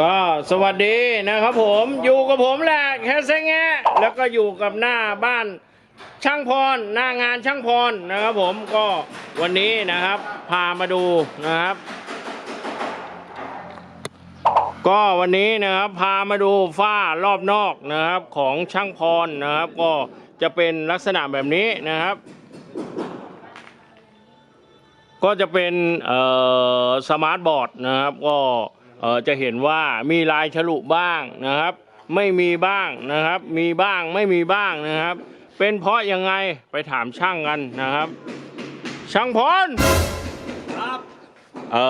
ก็สวัสดีนะครับผมอยู่กับผมแหละแค่แซงแงะแล้วก็อยู่กับหน้าบ้านช่างพรหน้างานช่างพรนะครับผมก็วันนี้นะครับ พามาดูนะครับ ก็วันนี้นะครับพามาดูฝ้ารอบนอกนะครับของช่างพรนะครับ ก็จะเป็นลักษณะแบบนี้นะครับ ก็จะเป็นเอ่อสมาร์ทบอร์ดนะครับก็ อ่อจะเห็นว่ามีลายฉลุบ้างนะครับ ไม่มีบ้างนะครับ มีบ้างไม่มีบ้างนะครับ เป็นเพราะยังไงไปถามช่างกันนะครับ ช่างพรครับเอ่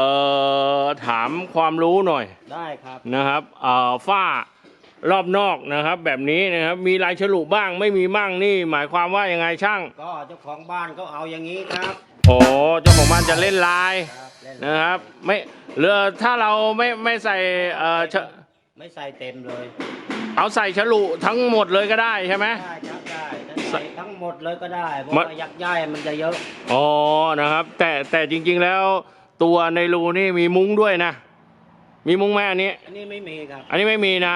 อถามความรู้หน่อยได้ครับนะครับเอ่อฝ้ารอบนอกนะครับ แบบนี้นะครับมีลายฉลุบ้างไม่มีมั่งนี่ หมายความว่ายังไงช่างก็เจ้าของบ้านก็เอาอย่างนี้ครับโอ้เจ้าของบ้านจะเล่นลายครับเล่ นนะครับ ไม่เรือถ้าเราไม่ไม่ใส่เอ่อฉะไม่ใส่เต็มเลยเอาใส่ฉลุทั้งหมดเลยก็ได้ใช่ไหม ได้ครับได้ถ้าใส่ทั้งหมดเลยก็ได้เพราะมัน ว่ายักย้ายมันจะเยอะอ๋อนะครับ แต่แต่จริง ๆแล้วตัวในรูนี่มีมุ้งด้วยนะ มีมุ้งไหมอันนี้ อันนี้ไม่มีครับอันนี้ไม่มีนะ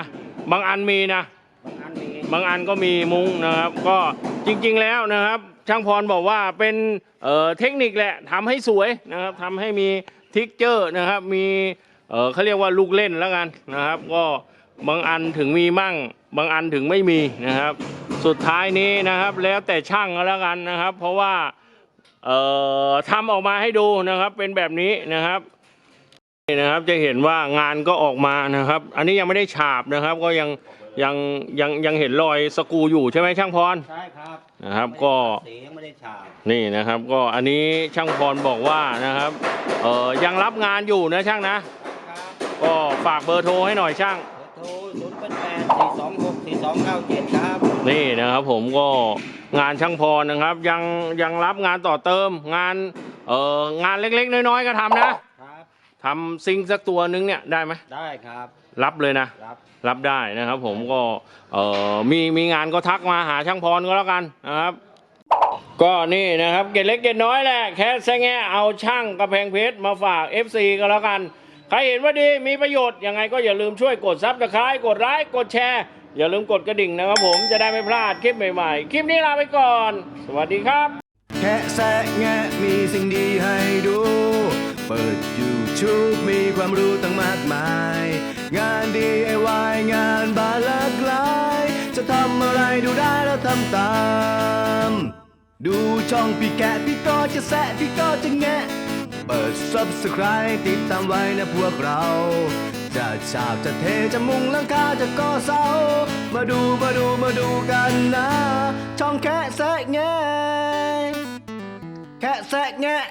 บางอันมีนะ บางอันมีบางอันก็มีมุ้งนะครับ ก็จริงๆแล้วนะครับ ช่างพรบอกว่าเป็นเเทคนิคแหละทำให้สวยนะครับทำให้มีทิกเจอร์นะครับ มีเเขาเรียกว่าลูกเล่นแล้วกันนะครับ ก็บางอันถึงมีมั่ง บางอันถึงไม่มีนะครับ สุดท้ายนี้นะครับ แล้วแต่ช่างก็แล้วกันนะครับ เพราะว่าทำออกมาให้ดูนะครับ เป็นแบบนี้นะครับนี่นะครับจะเห็นว่างานก็ออกมานะครับ อันนี้ยังไม่ได้ฉาบนะครับ ก็ยัง ยังยังยังเห็นรอยสกรูอยู่ใช่ไหมช่างพร ใช่ครับนะครับก็ สียังไม่ได้ฉาบนี่นะครับก็อันนี้ช่างพรบอกว่านะครับเออยังรับงานอยู่นะช่างนะ ครับก็ฝากเบอร์โทรให้หน่อยช่าง เบอร์โทรศูนย์แปดแปดสี่สองหกสี่สองเก้าเจ็ดครับ นี่นะครับผมก็งานช่างพรนะครับ ยังยังรับงานต่อเติมงานเอองานเล็กๆ น้อยๆก็ทำนะครับ ทำซิงค์สักตัวนึงเนี่ยได้ไหมได้ครับ รับเลยนะ รับ รับได้นะครับผมก็เอ่อมีมีงานก็ทักมาหาช่างพรก็แล้วกันนะครับ ก็นี่นะครับเกตเล็กเกตน้อยแหละแค่แซงแงเอาช่างกระแพงเพชรมาฝาก FC ก็แล้วกัน ใครเห็นว่าดีมีประโยชน์ยังไงก็อย่าลืมช่วยกดซับสไครต์กดไลค์กดแชร์ อย่าลืมกดกระดิ่งนะครับผมจะได้ไม่พลาดคลิปใหม่ๆ คลิปนี้ลาไปก่อน สวัสดีครับ แค่แซะแงะมีสิ่งดีให้ดู เปิด YouTube มีความรู้ตั้งมากมาย งาน DIY งานบานหลากหลาย จะทำอะไรดูได้แล้วทำตาม ดูช่องพี่แกะพี่ก็จะแซะพี่ก็จะแงะ เปิด Subscribe ติดตามไว้นะพวกเรา จะฉาบจะเทจะมุงหลังคาจะก่อเสา มาดูมาดูมาดูกันนะ ช่องแค่แซะแงะแค่แซะแงะ